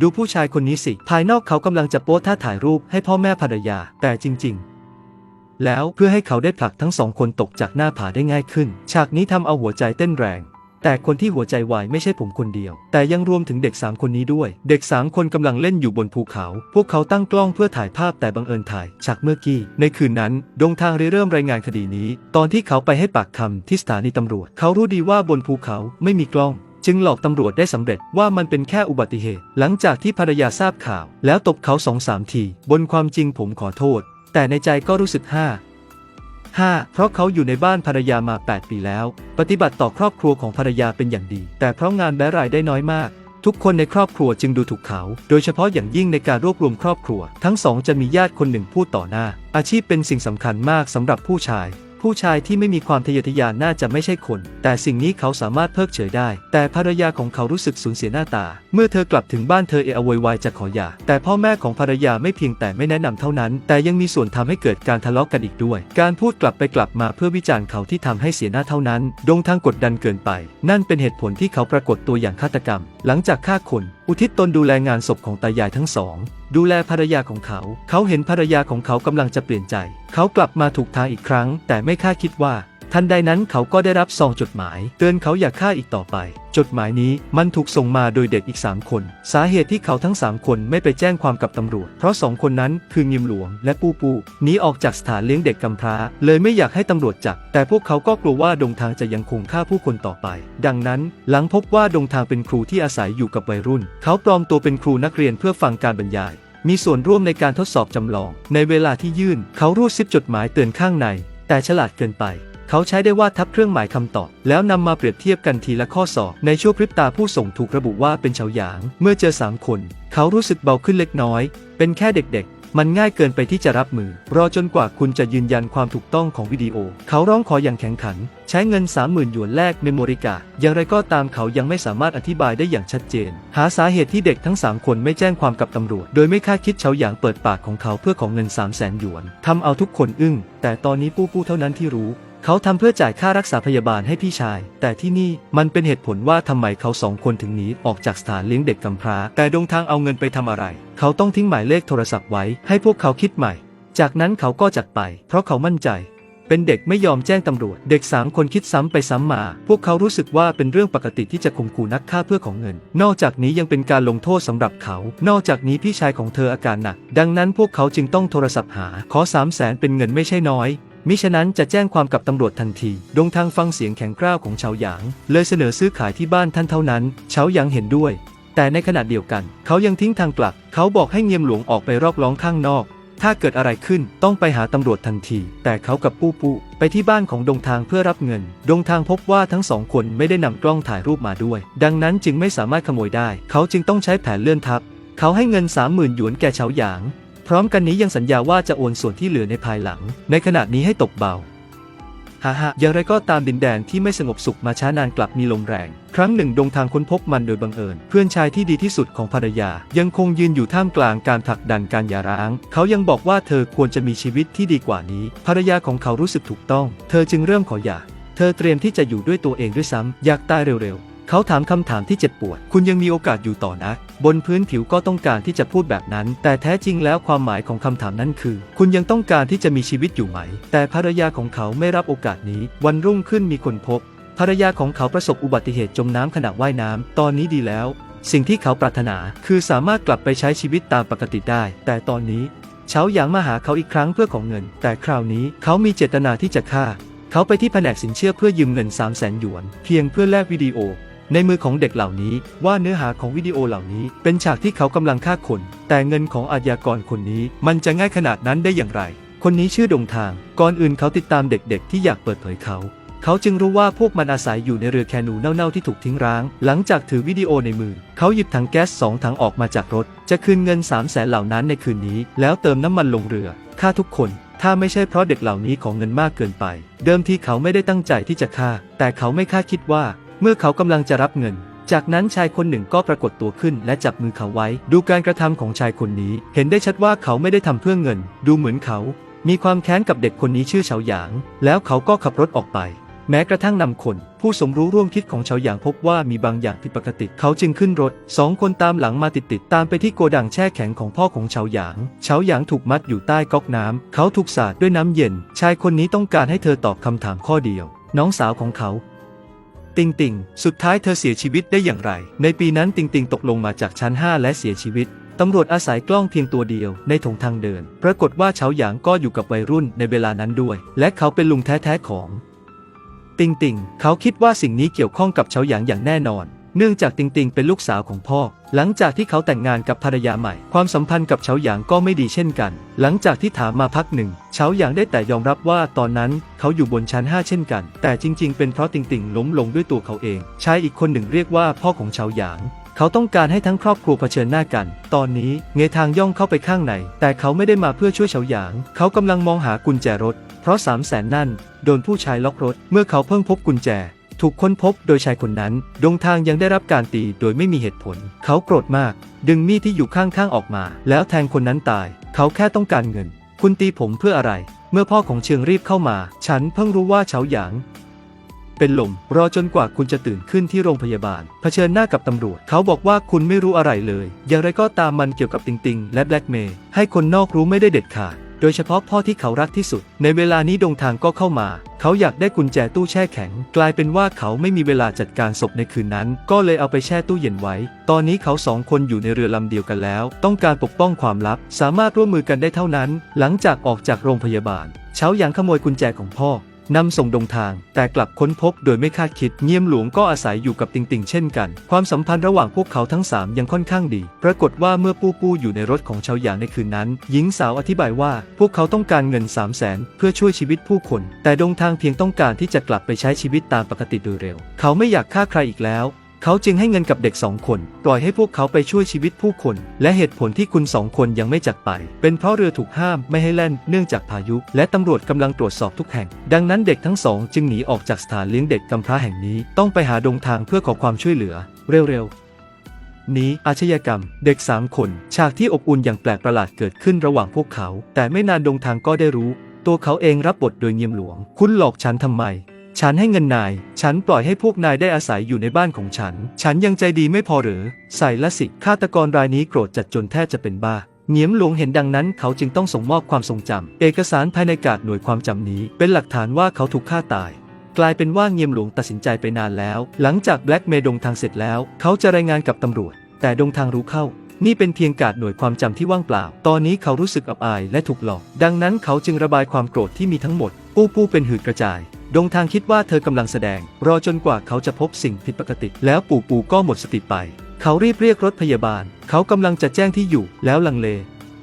ดูผู้ชายคนนี้สิ ภายนอกเขากำลังจะโป๊ท่าถ่ายรูปให้พ่อแม่ภรรยา แต่จริง ๆ แล้วเพื่อให้เขาได้ผลักทั้งสองคนตกจากหน้าผาได้ง่ายขึ้น ฉากนี้ทำเอาหัวใจเต้นแรง แต่คนที่หัวใจวายไม่ใช่ผมคนเดียว แต่ยังรวมถึงเด็กสามคนนี้ด้วย เด็กสามคนกำลังเล่นอยู่บนภูเขา พวกเขาตั้งกล้องเพื่อถ่ายภาพแต่บังเอิญถ่ายฉากเมื่อกี้ ในคืนนั้น ดงทางเริ่มรายงานคดีนี้ ตอนที่เขาไปให้ปากคำที่สถานีตำรวจ เขารู้ดีว่าบนภูเขาไม่มีกล้อง จึงหลอกตำรวจได้สำเร็จว่ามันเป็นแค่อุบัติเหตุ หลังจากที่ภรรยาทราบข่าว แล้วตบเขาสองสามที บนความจริงผมขอโทษ แต่ในใจก็รู้สึกห้า 5. เพราะเขาอยู่ในบ้านภรรยามา 8 ปีแล้ว ปฏิบัติต่อครอบครัวของภรรยาเป็นอย่างดี แต่เพราะงานและรายได้น้อยมาก ทุกคนในครอบครัวจึงดูถูกเขา โดยเฉพาะอย่างยิ่งในการรวบรวมครอบครัว ทั้งสองจะมีญาติคนหนึ่งพูดต่อหน้า อาชีพเป็นสิ่งสำคัญมากสำหรับผู้ชาย ผู้ชายที่ไม่มีความทะเยอทะยานน่าจะไม่ใช่คน แต่สิ่งนี้เขาสามารถเพิกเฉยได้ แต่ภรรยาของเขารู้สึกสูญเสียหน้าตา เมื่อเธอกลับถึงบ้านเธอเอะอะโวยวายจะขอหย่า แต่พ่อแม่ของภรรยาไม่เพียงแต่ไม่แนะนำเท่านั้น แต่ยังมีส่วนทำให้เกิดการทะเลาะกันอีกด้วย การพูดกลับไปกลับมาเพื่อวิจารณ์เขาที่ทำให้เสียหน้าเท่านั้น ดงทางกดดันเกินไป นั่นเป็นเหตุผลที่เขาปรากฏตัวอย่างฆาตกรรม หลังจากฆ่าคน อุทิศตนดูแลงานศพของตายายทั้งสอง ดูแลภรรยาของเขา เขาเห็นภรรยาของเขากำลังจะเปลี่ยนใจ เขากลับมาถูกทางอีกครั้ง แต่ไม่คาดคิดว่า ทันใดนั้นเขาก็ได้รับซองจดหมาย เตือนเขาอย่าฆ่าอีกต่อไป จดหมายนี้มันถูกส่งมาโดยเด็กอีก 3 คน สาเหตุที่เขาทั้ง 3 คนไม่ไปแจ้งความกับตำรวจ เพราะสองคนนั้นคืองิมหลวงและปูปูหนีออกจากสถานเลี้ยงเด็กกำพร้า เลยไม่อยากให้ตำรวจจับ แต่พวกเขาก็กลัวว่าดงทางจะยังคงฆ่าผู้คนต่อไป ดังนั้น หลังพบว่าดงทางเป็นครูที่อาศัยอยู่กับวัยรุ่น เขาปลอมตัวเป็นครูนักเรียนเพื่อฟังการบรรยาย มีส่วนร่วมในการทดสอบจำลอง ในเวลาที่ยื่น เขารูดซิปจดหมายเตือนข้างใน แต่ฉลาดเกินไป เขาใช้ได้ว่าทับเครื่องหมายคำตอบ แล้วนำมาเปรียบเทียบกันทีละข้อสอบ ในชั่วพริบตาผู้ส่งถูกระบุว่าเป็นเฉาหยาง เมื่อเจอสามคน เขารู้สึกเบาขึ้นเล็กน้อย เป็นแค่เด็กๆ มันง่ายเกินไปที่จะรับมือ รอจนกว่าคุณจะยืนยันความถูกต้องของวิดีโอ เขาร้องขออย่างแข็งขัน ใช้เงิน 30,000หยวนแลกเมมโมริกาอย่างไรก็ตามเขายังไม่สามารถอธิบายได้อย่างชัดเจน หาสาเหตุที่เด็กทั้ง 3 คนไม่แจ้งความกับตำรวจ โดยไม่คาดคิดเฉาหยางเปิดปากของเขาเพื่อของเงิน 3 0 0แสนหยวนทำเอาทุกคนอึ้ง แต่ตอนนี้ปู้ปู้เท่านั้นที่รู้ เขาทำเพื่อจ่ายค่ารักษาพยาบาลให้พี่ชาย แต่ที่นี่มันเป็นเหตุผลว่าทำไมเขาสองคนถึงหนีออกจากสถานเลี้ยงเด็กกำพร้า แต่ดงทางเอาเงินไปทำอะไร เขาต้องทิ้งหมายเลขโทรศัพท์ไว้ให้พวกเขาคิดใหม่ จากนั้นเขาก็จัดไป เพราะเขามั่นใจ เป็นเด็กไม่ยอมแจ้งตำรวจ เด็กสามคนคิดซ้ำไปซ้ำมา พวกเขารู้สึกว่าเป็นเรื่องปกติที่จะข่มขู่นักฆ่าเพื่อของเงิน นอกจากนี้ยังเป็นการลงโทษสำหรับเขา นอกจากนี้พี่ชายของเธออาการหนัก ดังนั้นพวกเขาจึงต้องโทรศัพท์หา ขอสามแสนเป็นเงินไม่ใช่น้อย มิฉะนั้นจะแจ้งความกับตำรวจทันที ดงทางฟังเสียงแข็งกร้าวของเฉาหยาง เลยเสนอซื้อขายที่บ้านท่านเท่านั้นเฉาหยางเห็นด้วย แต่ในขณะเดียวกัน เขายังทิ้งทางกลับ เขาบอกให้เงียมหลวงออกไปรอบล้อมข้างนอก ถ้าเกิดอะไรขึ้นต้องไปหาตำรวจทันที แต่เขากับปู้ปู้ไปที่บ้านของดงทางเพื่อรับเงิน ดงทางพบว่าทั้งสองคนไม่ได้นำกล้องถ่ายรูปมาด้วย ดังนั้นจึงไม่สามารถขโมยได้ เขาจึงต้องใช้แผนเลื่อนทับ เขาให้เงิน30,000หยวนแก่เฉาหยาง พร้อมกันนี้ยังสัญญาว่าจะโอนส่วนที่เหลือในภายหลัง ในขณะนี้ให้ตกเบาฮ่าฮ่าอย่างไรก็ตามดินแดนที่ไม่สงบสุขมาช้านานกลับมีลมแรง ครั้งหนึ่งดงทางค้นพบมันโดยบังเอิญ เพื่อนชายที่ดีที่สุดของภรรยา ยังคงยืนอยู่ท่ามกลางการผลักดันการหย่าร้าง เขายังบอกว่าเธอควรจะมีชีวิตที่ดีกว่านี้ ภรรยาของเขารู้สึกถูกต้อง เธอจึงเริ่มขอหย่า เธอเตรียมที่จะอยู่ด้วยตัวเองด้วยซ้ำอยากตายเร็วๆ เขาถามคำถามที่เจ็บปวด คุณยังมีโอกาสอยู่ต่อนะ บนพื้นผิวก็ต้องการที่จะพูดแบบนั้น แต่แท้จริงแล้วความหมายของคำถามนั้นคือ คุณยังต้องการที่จะมีชีวิตอยู่ไหม แต่ภรรยาของเขาไม่รับโอกาสนี้ วันรุ่งขึ้นมีคนพบ ภรรยาของเขาประสบอุบัติเหตุจมน้ำขณะว่ายน้ำ ตอนนี้ดีแล้ว สิ่งที่เขาปรารถนาคือสามารถกลับไปใช้ชีวิตตามปกติได้ แต่ตอนนี้เฉาหยางมาหาเขาอีกครั้งเพื่อของเงิน แต่คราวนี้เขามีเจตนาที่จะฆ่า เขาไปที่แผนกสินเชื่อเพื่อยืมเงิน3 0 0แสนหยวน เพียงเพื่อแลกวิดีโอ ในมือของเด็กเหล่านี้ว่าเนื้อหาของวิดีโอเหล่านี้เป็นฉากที่เขากำลังฆ่าคน แต่เงินของอาชญากรคนนี้มันจะง่ายขนาดนั้นได้อย่างไร คนนี้ชื่อดงทาง ก่อนอื่นเขาติดตามเด็กๆ ที่อยากเปิดเผยเขา เขาจึงรู้ว่าพวกมันอาศัยอยู่ในเรือแคนูเน่าๆที่ถูกทิ้งร้าง หลังจากถือวิดีโอในมือ เขาหยิบถังแก๊สสองถังออกมาจากรถ จะคืนเงิน3 0 0แสนเหล่านั้นในคืนนี้ แล้วเติมน้ำมันลงเรือฆ่าทุกคนถ้าไม่ใช่เพราะเด็กเหล่านี้ของเงินมากเกินไป เดิมทีเขาไม่ได้ตั้งใจที่จะฆ่า แต่เขาไม่คาดคิดว่า เมื่อเขากำลังจะรับเงิน จากนั้นชายคนหนึ่งก็ปรากฏตัวขึ้นและจับมือเขาไว้ ดูการกระทำของชายคนนี้ เห็นได้ชัดว่าเขาไม่ได้ทำเพื่อเงิน ดูเหมือนเขา มีความแค้นกับเด็กคนนี้ชื่อเฉาหยาง แล้วเขาก็ขับรถออกไป แม้กระทั่งนำคน ผู้สมรู้ร่วมคิดของเฉาหยางพบว่ามีบางอย่างผิดปกติ เขาจึงขึ้นรถ สองคนตามหลังมาติดๆตามไปที่โกดังแช่แข็งของพ่อของเฉาหยาง เฉาหยางถูกมัดอยู่ใต้ก๊อกน้ำเขาถูกสาดด้วยน้ำเย็น ชายคนนี้ต้องการให้เธอตอบคำถามข้อเดียว น้องสาวของเขา ติงติงสุดท้ายเธอเสียชีวิตได้อย่างไร ในปีนั้นติงติงตกลงมาจากชั้น 5 และเสียชีวิตตำรวจอาศัยกล้องเพียงตัวเดียวในถงทางเดิน ปรากฏว่าเฉาหยางก็อยู่กับวัยรุ่นในเวลานั้นด้วย และเขาเป็นลุงแท้ๆของ ติงติงเขาคิดว่าสิ่งนี้เกี่ยวข้องกับเฉาหยางอย่างแน่นอน เนื่องจากติงติงเป็นลูกสาวของพ่อ หลังจากที่เขาแต่งงานกับภรรยาใหม่ ความสัมพันธ์กับเฉาหยางก็ไม่ดีเช่นกัน หลังจากที่ถามมาพักหนึ่งเฉาหยางได้แต่ยอมรับว่าตอนนั้นเขาอยู่บนชั้น 5 เช่นกัน แต่จริง ๆ เป็นเพราะติงติงล้มลงด้วยตัวเขาเอง ชายอีกคนหนึ่งเรียกว่าพ่อของเฉาหยางเขาต้องการให้ทั้งครอบครัวเผชิญหน้ากัน ตอนนี้เงทางย่องเข้าไปข้างใน แต่เขาไม่ได้มาเพื่อช่วยเฉาหยาง เขากำลังมองหากุญแจรถ เพราะสามแสนนั่น โดนผู้ชายล็อกรถ เมื่อเขาเพิ่งพบกุญแจ ถูกค้นพบโดยชายคนนั้น ดงทางยังได้รับการตีโดยไม่มีเหตุผล เขาโกรธมาก ดึงมีดที่อยู่ข้างๆออกมา แล้วแทงคนนั้นตาย เขาแค่ต้องการเงิน คุณตีผมเพื่ออะไร เมื่อพ่อของเชิงรีบเข้ามา ฉันเพิ่งรู้ว่าเฉาหยาง เป็นลมรอจนกว่าคุณจะตื่นขึ้นที่โรงพยาบาล เผชิญหน้ากับตำรวจ เขาบอกว่าคุณไม่รู้อะไรเลย อย่างไรก็ตามมันเกี่ยวกับติงติงและแบล็กเมย์ให้คนนอกรู้ไม่ได้เด็ดขาด ดยเฉพาะพ่อที่เขารักที่สุด ในเวลานี้ดงทางก็เข้ามา เขาอยากได้กุญแจตู้แช่แข็ง กลายเป็นว่าเขาไม่มีเวลาจัดการศพในคืนนั้น ก็เลยเอาไปแช่ตู้เย็นไว้ ตอนนี้เขาสองคนอยู่ในเรือลำเดียวกันแล้ว ต้องการปกป้องความลับ สามารถร่วมมือกันได้เท่านั้น หลังจากออกจากโรงพยาบาล เช้าหยางขโมยกุญแจของพ่อ นำส่งดงทาง แต่กลับค้นพบโดยไม่คาดคิดเงียมหลวงก็อาศัยอยู่กับติงติงเช่นกัน ความสัมพันธ์ระหว่างพวกเขาทั้ง 3 ยังค่อนข้างดี ปรากฏว่าเมื่อปู้ปู้อยู่ในรถของชาวหยางในคืนนั้น หญิงสาวอธิบายว่า พวกเขาต้องการเงิน 3 0 0แสนเพื่อช่วยชีวิตผู้คน แต่ดงทางเพียงต้องการที่จะกลับไปใช้ชีวิตตามปกติโดยเร็ว เขาไม่อยากฆ่าใครอีกแล้ว เขาจึงให้เงินกับเด็กสองคน ปล่อยให้พวกเขาไปช่วยชีวิตผู้คน และเหตุผลที่คุณสองคนยังไม่จากไป เป็นเพราะเรือถูกห้ามไม่ให้แล่นเนื่องจากพายุ และตำรวจกำลังตรวจสอบทุกแห่ง ดังนั้นเด็กทั้งสองจึงหนีออกจากสถานเลี้ยงเด็กกำพร้าแห่งนี้ ต้องไปหาดงทางเพื่อขอความช่วยเหลือ เร็วๆนี้อาชญากรรม เด็กสามคน ฉากที่อบอุ่นอย่างแปลกประหลาดเกิดขึ้นระหว่างพวกเขา แต่ไม่นานดงทางก็ได้รู้ ตัวเขาเองรับบทโดยเงียมหลวง คุณหลอกฉันทำไม ฉันให้เงินนาย ฉันปล่อยให้พวกนายได้อาศัยอยู่ในบ้านของฉัน ฉันยังใจดีไม่พอหรือ ใส่ละสิ ฆาตกรรายนี้โกรธจัดจนแทบจะเป็นบ้าเหนียมหลวงเห็นดังนั้นเขาจึงต้องส่งมอบความทรงจำ เอกสารภายในกาดหน่วยความจำนี้ เป็นหลักฐานว่าเขาถูกฆ่าตาย กลายเป็นว่าเงียมหลวงตัดสินใจไปนานแล้ว หลังจากแบล็กเมดงทางเสร็จแล้ว เขาจะรายงานกับตำรวจ แต่ดงทางรู้เข้า นี่เป็นเพียงกาดหน่วยความจำที่ว่างเปล่า ตอนนี้เขารู้สึกอับอายและถูกหลอก ดังนั้นเขาจึงระบายความโกรธที่มีทั้งหมด ปู้ปู้เป็นหืดกระจายดงทางคิดว่าเธอกำลังแสดง รอจนกว่าเขาจะพบสิ่งผิดปกติ แล้วปู่ปู่ก็หมดสติไป เขารีบเรียกรถพยาบาล เขากำลังจะแจ้งที่อยู่แล้วลังเล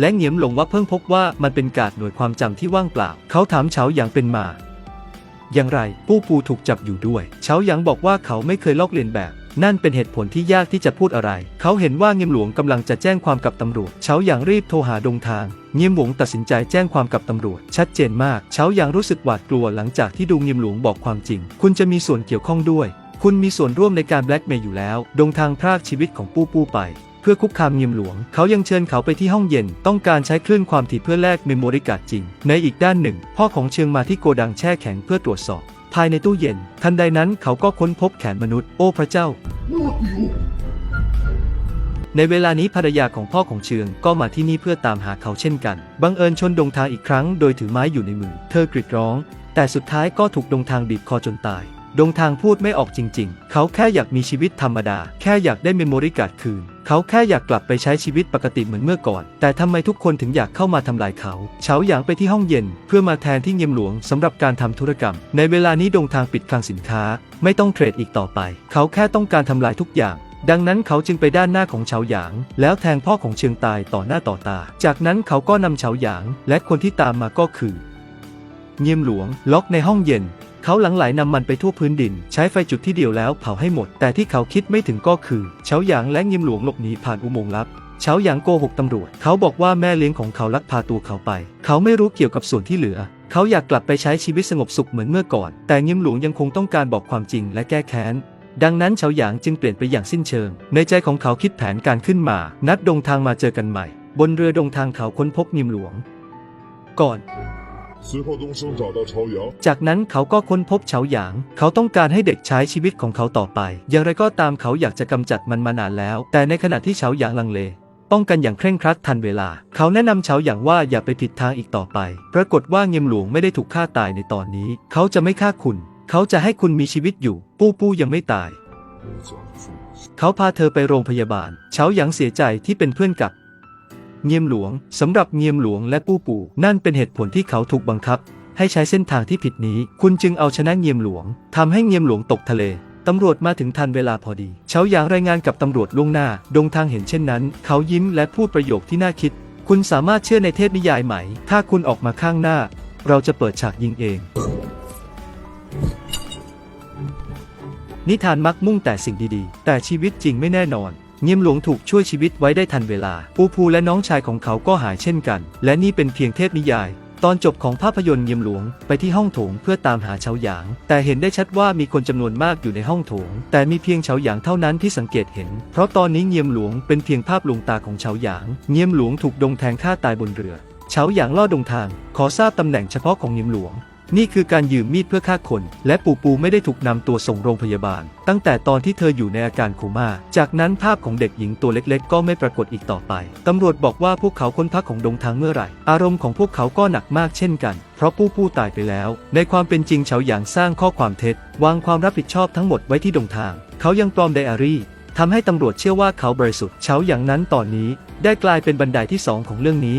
และเหงียมหลงว่าเพิ่งพบว่ามันเป็นการ์ดหน่วยความจำที่ว่างเปล่า เขาถามเฉาหยางเป็นมา อย่างไรปู่ปู่ถูกจับอยู่ด้วยเฉาหยางบอกว่าเขาไม่เคยลอกเลียนแบบ นั่นเป็นเหตุผลที่ยากที่จะพูดอะไร เขาเห็นว่าเงียมหลวงกำลังจะแจ้งความกับตำรวจ เฉาหยางรีบโทรหาดงทาง เงียมหลวงตัดสินใจแจ้งความกับตำรวจ ชัดเจนมาก เฉาหยางรู้สึกหวาดกลัวหลังจากที่ดูเงียมหลวงบอกความจริง คุณจะมีส่วนเกี่ยวข้องด้วย คุณมีส่วนร่วมในการแบล็กเมย์อยู่แล้ว ดงทางพรากชีวิตของปู้ปู้ไปเพื่อคุกคามเงียมหลวง เขายังเชิญเขาไปที่ห้องเย็น ต้องการใช้คลื่นความถี่เพื่อแลกเมมโมริการ์ดจริง ในอีกด้านหนึ่ง พ่อของเชิงมาที่โกดังแช่แข็งเพื่อตรวจสอบ ภายในตู้เย็น ทันใดนั้นเขาก็ค้นพบแขนมนุษย์ โอ้พระเจ้า ในเวลานี้ภรรยาของพ่อของเชืองก็มาที่นี่เพื่อตามหาเขาเช่นกัน บังเอิญชนดงทางอีกครั้ง โดยถือไม้อยู่ในมือ เธอกรีดร้อง แต่สุดท้ายก็ถูกดงทางบีบคอจนตาย ดงทางพูดไม่ออกจริงๆ เขาแค่อยากมีชีวิตธรรมดา แค่อยากได้เมมโมริการ์ดคืน เขาแค่อยากกลับไปใช้ชีวิตปกติเหมือนเมื่อก่อน แต่ทำไมทุกคนถึงอยากเข้ามาทำลายเขา เฉาหยางไปที่ห้องเย็น เพื่อมาแทนที่เงียมหลวงสำหรับการทำธุรกรรม ในเวลานี้ดงทางปิดคลังสินค้า ไม่ต้องเทรดอีกต่อไป เขาแค่ต้องการทำลายทุกอย่างดังนั้นเขาจึงไปด้านหน้าของเฉาหยาง แล้วแทงพ่อของเชียงตายต่อหน้าต่อตา จากนั้นเขาก็นำเฉาหยาง และคนที่ตามมาก็คือ เงียมหลวง ล็อกในห้องเย็น เขาหลังไหลนำมันไปทั่วพื้นดิน ใช้ไฟจุดที่เดียวแล้วเผาให้หมด แต่ที่เขาคิดไม่ถึงก็คือเฉาหยางและเงียมหลวงหลบหนีผ่านอุโมงค์ลับเฉาหยางโกหกตำรวจ เขาบอกว่าแม่เลี้ยงของเขาลักพาตัวเขาไป เขาไม่รู้เกี่ยวกับส่วนที่เหลือ เขาอยากกลับไปใช้ชีวิตสงบสุขเหมือนเมื่อก่อน แต่เงียมหลวงยังคงต้องการบอกความจริงและแก้แค้นดังนั้นเฉาหยางจึงเปลี่ยนไปอย่างสิ้นเชิง ในใจของเขาคิดแผนการขึ้นมา นัดดงทางมาเจอกันใหม่ บนเรือดงทางเขาค้นพบเงียมหลวง ก่อน 随后东升找到朝阳， จากนั้นเขาก็ค้นพบเฉาหยาง เขาต้องการให้เด็กใช้ชีวิตของเขาต่อไป อย่างไรก็ตามเขาอยากจะกำจัดมันมานานแล้ว แต่ในขณะที่เฉาหยางลังเล ป้องกันอย่างเคร่งครัดทันเวลา เขาแนะนำเฉาหยางว่าอย่าไปผิดทางอีกต่อไป ปรากฏว่าเงียมหลวงไม่ได้ถูกฆ่าตายในตอนนี้ เขาจะไม่ฆ่าคุณ เขาจะให้คุณมีชีวิตอยู่ ปู้ปู้ยังไม่ตาย 我讲父母 เขาพาเธอไปโรงพยาบาล เฉาหยางเสียใจที่เป็นเพื่อนกับ เงียมหลวงสำหรับเงียมหลวงและปู้ปู่ นั่นเป็นเหตุผลที่เขาถูกบังคับ ให้ใช้เส้นทางที่ผิดนี้ คุณจึงเอาชนะเงียมหลวงทำให้เงียมหลวงตกทะเลตำรวจมาถึงทันเวลาพอดีเฉาหยางรายงานกับตำรวจล่วงหน้า ดงทางเห็นเช่นนั้น เขายิ้มและพูดประโยคที่น่าคิด คุณสามารถเชื่อในเทพนิยายไหม ถ้าคุณออกมาข้างหน้า เราจะเปิดฉากยิงเอง นิทานมักมุ่งแต่สิ่งดีๆ แต่ชีวิตจริงไม่แน่นอน เงียมหลวงถูกช่วยชีวิตไว้ได้ทันเวลา ปูภูและน้องชายของเขาก็หายเช่นกัน และนี่เป็นเพียงเทพนิยาย ตอนจบของภาพยนตร์เงียมหลวงไปที่ห้องโถงเพื่อตามหาเฉาหยาง แต่เห็นได้ชัดว่ามีคนจำนวนมากอยู่ในห้องโถง แต่มีเพียงเฉาหยางเท่านั้นที่สังเกตเห็น เพราะตอนนี้เงียมหลวงเป็นเพียงภาพลวงตาของเฉาหยาง เงียมหลวงถูกดงแทงฆ่าตายบนเรือเฉาหยางล่อดงทาง ขอทราบตำแหน่งเฉพาะของเงียมหลวง นี่คือการยืมมีดเพื่อฆ่าคน และปูปูไม่ได้ถูกนำตัวส่งโรงพยาบาล ตั้งแต่ตอนที่เธออยู่ในอาการโคม่า จากนั้นภาพของเด็กหญิงตัวเล็กๆ ก็ไม่ปรากฏอีกต่อไป ตำรวจบอกว่าพวกเขาค้นพักของดงทางเมื่อไหร่ อารมณ์ของพวกเขาก็หนักมากเช่นกัน เพราะปูปูตายไปแล้ว ในความเป็นจริงเฉาหยางสร้างข้อความเท็จ วางความรับผิดชอบทั้งหมดไว้ที่ดงทาง เขายังปลอมไดอารี่ทำให้ตำรวจเชื่อว่าเขาบริสุทธิ์เฉาหยางนั้นตอนนี้ ได้กลายเป็นบันไดที่สองของเรื่องนี้